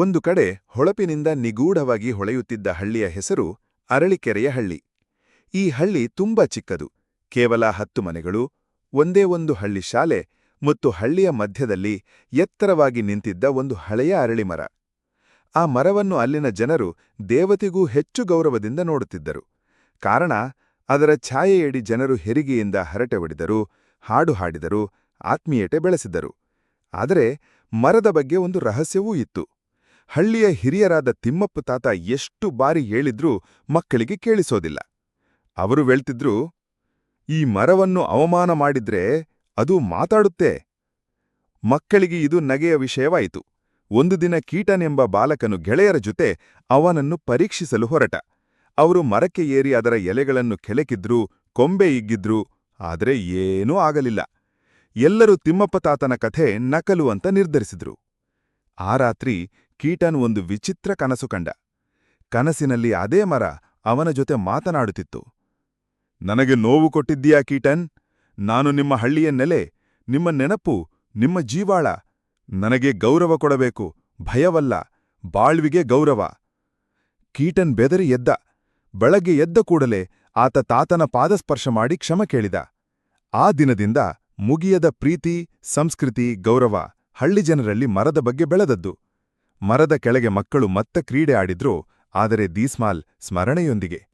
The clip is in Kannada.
ಒಂದು ಕಡೆ ಹೊಳಪಿನಿಂದ ನಿಗೂಢವಾಗಿ ಹೊಳೆಯುತ್ತಿದ್ದ ಹಳ್ಳಿಯ ಹೆಸರು ಅರಳಿಕೆರೆಯ ಹಳ್ಳಿ. ಈ ಹಳ್ಳಿ ತುಂಬಾ ಚಿಕ್ಕದು. ಕೇವಲ ಹತ್ತು ಮನೆಗಳು, ಒಂದೇ ಒಂದು ಹಳ್ಳಿ ಶಾಲೆ ಮತ್ತು ಹಳ್ಳಿಯ ಮಧ್ಯದಲ್ಲಿ ಎತ್ತರವಾಗಿ ನಿಂತಿದ್ದ ಒಂದು ಹಳೆಯ ಅರಳಿ ಮರ. ಆ ಮರವನ್ನು ಅಲ್ಲಿನ ಜನರು ದೇವತೆಗೂ ಹೆಚ್ಚು ಗೌರವದಿಂದ ನೋಡುತ್ತಿದ್ದರು. ಕಾರಣ, ಅದರ ಛಾಯೆಯಡಿ ಜನರು ಹೆರಿಗೆಯಿಂದ ಹರಟೆ ಹೊಡೆದರು, ಹಾಡು ಹಾಡಿದರು, ಆತ್ಮೀಯತೆ ಬೆಳೆಸಿದರು. ಆದರೆ ಮರದ ಬಗ್ಗೆ ಒಂದು ರಹಸ್ಯವೂ ಇತ್ತು. ಹಳ್ಳಿಯ ಹಿರಿಯರಾದ ತಿಮ್ಮಪ್ಪ ತಾತ ಎಷ್ಟು ಬಾರಿ ಹೇಳಿದ್ರೂ ಮಕ್ಕಳಿಗೆ ಕೇಳಿಸೋದಿಲ್ಲ. ಅವರು ವೆಳ್ತಿದ್ರು ಈ ಮರವನ್ನು ಅವಮಾನ ಮಾಡಿದ್ರೆ ಅದು ಮಾತಾಡುತ್ತೆ. ಮಕ್ಕಳಿಗೆ ಇದು ನಗೆಯ ವಿಷಯವಾಯಿತು. ಒಂದು ದಿನ ಕೀಟನೆಂಬ ಬಾಲಕನು ಗೆಳೆಯರ ಜೊತೆ ಅವನನ್ನು ಪರೀಕ್ಷಿಸಲು ಹೊರಟ. ಅವರು ಮರಕ್ಕೆ ಏರಿ ಅದರ ಎಲೆಗಳನ್ನು ಕೆಳಕಿದ್ರೂ, ಕೊಂಬೆ ಇಗ್ಗಿದ್ರು, ಆದರೆ ಏನೂ ಆಗಲಿಲ್ಲ. ಎಲ್ಲರೂ ತಿಮ್ಮಪ್ಪ ತಾತನ ಕಥೆ ನಕಲು ಅಂತ ನಿರ್ಧರಿಸಿದ್ರು. ಆ ರಾತ್ರಿ ಕೀಟನ್ ಒಂದು ವಿಚಿತ್ರ ಕನಸು ಕಂಡ. ಕನಸಿನಲ್ಲಿ ಅದೇ ಮರ ಅವನ ಜೊತೆ ಮಾತನಾಡುತ್ತಿತ್ತು. ನನಗೆ ನೋವು ಕೊಟ್ಟಿದ್ದೀಯಾ ಕೀಟನ್? ನಾನು ನಿಮ್ಮ ಹಳ್ಳಿಯ ನೆಲೆ, ನಿಮ್ಮ ನೆನಪು, ನಿಮ್ಮ ಜೀವಾಳ. ನನಗೆ ಗೌರವ ಕೊಡಬೇಕು, ಭಯವಲ್ಲ, ಬಾಳ್ವಿಗೆ ಗೌರವ. ಕೀಟನ್ ಬೆದರಿ ಎದ್ದ. ಬೆಳಗ್ಗೆ ಎದ್ದ ಕೂಡಲೇ ಆತ ತಾತನ ಪಾದಸ್ಪರ್ಶ ಮಾಡಿ ಕ್ಷಮ ಕೇಳಿದ. ಆ ದಿನದಿಂದ ಮುಗಿಯದ ಪ್ರೀತಿ, ಸಂಸ್ಕೃತಿ, ಗೌರವ ಹಳ್ಳಿ ಜನರಲ್ಲಿ ಮರದ ಬಗ್ಗೆ ಬೆಳೆದದ್ದು. ಮರದ ಕೆಳಗೆ ಮಕ್ಕಳು ಮತ್ತೆ ಕ್ರೀಡೆ ಆಡಿದ್ರು ಆದರೆ ದೀಸ್ಮಾಲ್ ಸ್ಮರಣೆಯೊಂದಿಗೆ.